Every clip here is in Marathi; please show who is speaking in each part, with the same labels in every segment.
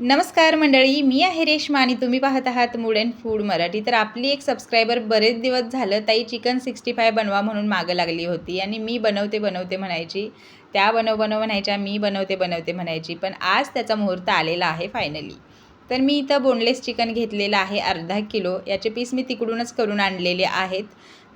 Speaker 1: नमस्कार मंडळी मी आहे रेश्मा आणि तुम्ही पाहत आहात मूड अँड फूड मराठी. तर आपली एक सबस्क्रायबर बरेच दिवस झालं ताई चिकन सिक्स्टी फाय बनवा म्हणून मागं लागली होती आणि मी बनवते बनवते म्हणायची. त्या बनव बनव म्हणायच्या मी बनवते बनवते म्हणायची. पण आज त्याचा मुहूर्त आलेला आहे फायनली तर मी इथं बोनलेस चिकन घेतलेलं आहे अर्धा किलो. याचे पीस मी तिकडूनच करून आणलेले आहेत.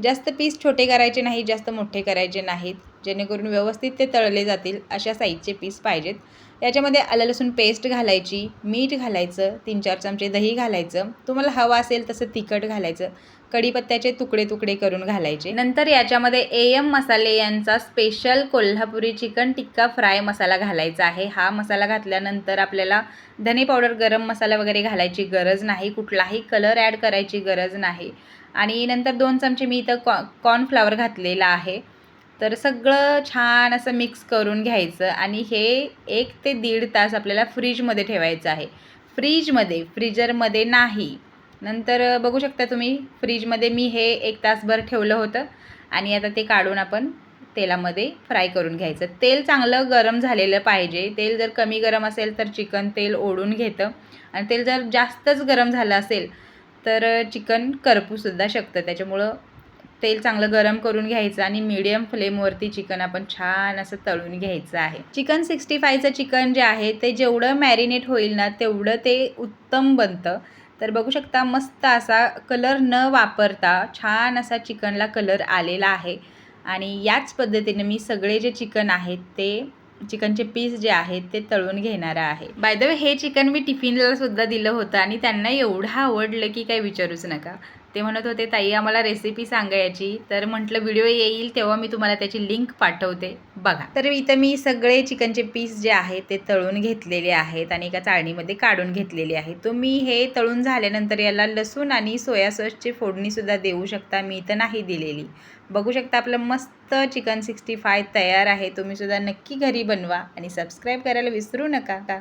Speaker 1: जास्त पीस छोटे करायचे नाही जास्त मोठे करायचे नाहीत. जेणेकरून व्यवस्थित ते तळले जातील अशा साईजचे पीस पाहिजेत. याच्यामध्ये आलं लसूण पेस्ट घालायची मीठ घालायचं तीन चार चमचे दही घालायचं तुम्हाला हवं असेल तसं तिखट घालायचं कढीपत्त्याचे तुकडे तुकडे करून घालायचे. नंतर याच्यामध्ये ए एम मसाले यांचा special Kolhapuri chicken tikka fry masala घालायचा आहे. हा मसाला घातल्यानंतर आपल्याला धने पावडर गरम मसाला वगैरे घालायची गरज नाही. कुठलाही कलर ॲड करायची गरज नाही. आणि नंतर दोन चमचे मी इथं कॉ कॉर्नफ्लावर घातलेला आहे. तर सगळं छान असं मिक्स करून घ्यायचं आणि हे एक ते दीड तास आपल्याला फ्रीजमध्ये ठेवायचं आहे. फ्रीजमध्ये फ्रीजरमध्ये नाही. नंतर बघू शकता तुम्ही फ्रीजमध्ये मी हे एक तासभर ठेवलं होतं आणि आता ते काढून आपण तेलामध्ये फ्राय करून घ्यायचं. तेल चांगलं गरम झालेलं पाहिजे. तेल जर कमी गरम असेल तर चिकन तेल ओढून घेतं. आणि तेल जर जास्तच गरम झालं असेल तर चिकन करपूसुद्धा शकतं. त्याच्यामुळं तेल चांगलं गरम करून घ्यायचं आणि मीडियम फ्लेमवरती चिकन आपण छान असं तळून घ्यायचं आहे. चिकन सिक्स्टी फायचं चिकन जे आहे ते जेवढं मॅरिनेट होईल ना तेवढं ते उत्तम बनतं. तर बघू शकता मस्त असा कलर न वापरता छान असा चिकनला कलर आलेला आहे. आणि याच पद्धतीने मी सगळे जे चिकन आहेत ते चिकनचे पीस जे आहेत ते तळून घेणार आहे. बाय द वे हे चिकन मी टिफिनला सुद्धा दिलं होतं आणि त्यांना एवढं आवडलं की काही विचारूच नका. ते म्हणत होते ताई आम्हाला रेसिपी सांगायची. तर म्हटलं व्हिडिओ येईल तेव्हा मी तुम्हाला त्याची लिंक पाठवते. बघा. तर इथं मी सगळे चिकनचे पीस जे आहेत ते तळून घेतलेले आहेत आणि एका चाळणीमध्ये काढून घेतलेले आहे तुम्ही हे तळून झाल्यानंतर याला लसूण आणि सोया सॉसची फोडणीसुद्धा देऊ शकता. मी इथं नाही दिलेली. बघू शकता आपलं मस्त चिकन सिक्स्टी फाय तयार आहे. तुम्हीसुद्धा नक्की घरी बनवा आणि सबस्क्राईब करायला विसरू नका का?